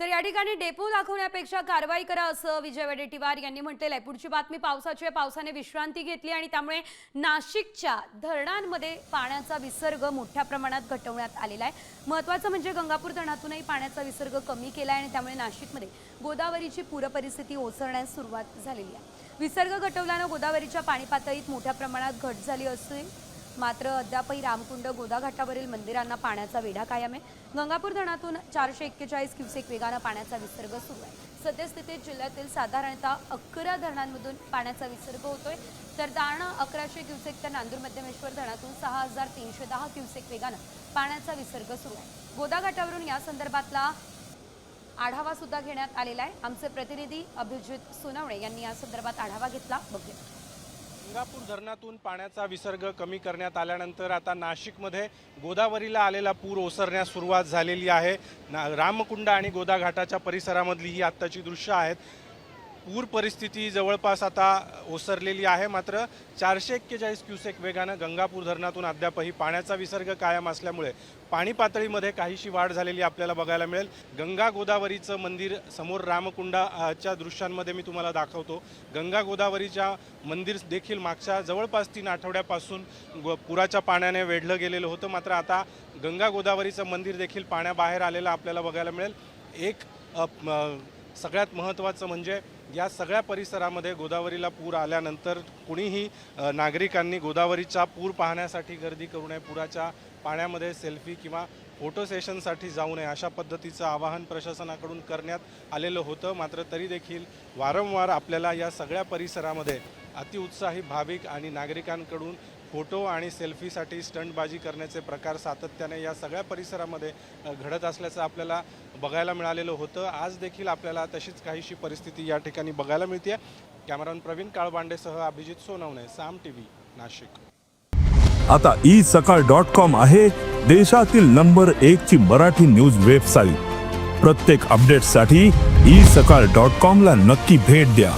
तर या ठिकाणी डेपो दाखवण्यापेक्षा कारवाई करा असं विजय वडेट्टीवार यांनी म्हटलेलं आहे. पुढची बातमी पावसाची आहे. पावसाने विश्रांती घेतली आणि त्यामुळे नाशिकच्या धरणांमध्ये पाण्याचा विसर्ग मोठ्या प्रमाणात घटवण्यात आलेला आहे. महत्त्वाचं म्हणजे गंगापूर धरणातूनही पाण्याचा विसर्ग कमी केला आहे आणि त्यामुळे नाशिकमध्ये गोदावरीची पूरपरिस्थिती ओसरण्यास सुरुवात झालेली आहे. विसर्ग घटवल्यानं गोदावरीच्या पाणी पातळीत मोठ्या प्रमाणात घट झाली असून मात्र अद्यापही रामकुंड गोदाघाटावरील मंदिरांना पाण्याचा वेढा कायम आहे. गंगापूर धरणातून चारशे एक्केचाळीस क्युसेक वेगानं पाण्याचा विसर्ग सुरू आहे. सद्यस्थितीत जिल्ह्यातील साधारणतः अकरा धरणांमधून पाण्याचा विसर्ग होतोय. तर दारणा अकराशे क्युसेक तर नांदूर मध्यमेश्वर धरणातून सहा हजार तीनशे दहा क्युसेक वेगानं पाण्याचा विसर्ग सुरू आहे. गोदाघाटावरून या संदर्भातला आढावा सुद्धा घेण्यात आलेला आहे. आमचे प्रतिनिधी अभिजित सोनवणे यांनी या संदर्भात आढावा घेतला. बघूया. गंगापूर धरणातून पाण्याचा विसर्ग कमी करण्यात आल्यानंतर आता नाशिकमध्ये गोदावरीला आलेला पूर ओसरण्यास सुरुवात झालेली आहे. ना रामकुंड आणि गोदा घाटाच्या परिसरामधली ही आत्ताची दृश्य आहेत. पूर परिस्थिती जवळपास आता ओसरलेली आहे. मात्र चारशे एक्केचाळीस क्युसेक वेगानं गंगापूर धरणातून अद्यापही पाण्याचा विसर्ग कायम असल्यामुळे पाणी पातळीमध्ये काहीशी वाढ झालेली आपल्याला बघायला मिळेल. गंगा गोदावरीचं मंदिर समोर रामकुंडाच्या दृश्यांमध्ये मी तुम्हाला दाखवतो. गंगा गोदावरीच्या मंदिर देखील मागच्या जवळपास तीन आठवड्यापासून पुराच्या पाण्याने वेढलं गेलेलं होतं. मात्र आता गंगा गोदावरीचं मंदिर देखील पाण्याबाहेर आलेलं आपल्याला बघायला मिळेल. एक सगळ्यात महत्त्वाचं म्हणजे या सगळ्या परिसरामध्ये गोदावरीला पूर आल्यानंतर कुणीही नागरिकांनी गोदावरीचा पूर पाहण्यासाठी गर्दी करू नये पुराच्या पाण्यामध्ये सेल्फी किंवा फोटो सेशनसाठी जाऊ नये अशा पद्धतीचं आवाहन प्रशासनाकडून करण्यात आलेलं होतं. मात्र तरी देखील वारंवार आपल्याला या सगळ्या परिसरामध्ये अतिउत्साही भाविक आणि नागरिकांकडून फोटो आणि सेल्फीसाठी स्टंटबाजी करण्याचे प्रकार सातत्याने या सगळ्या परिसरामध्ये घडत असल्याचं आपल्याला बघायला मिळालेलं होतं. आज देखील आपल्याला तशीच काहीशी परिस्थिती या ठिकाणी बघायला मिळते कॅमेरामन प्रवीण काळबांडेसह अभिजित सोनवणे साम टी व्ही नाशिक. आता ई सकाळ डॉट कॉम आहे देशातील नंबर एक ची मराठी न्यूज वेबसाईट. प्रत्येक अपडेटसाठी ई सकाळ डॉट कॉम ला नक्की भेट द्या.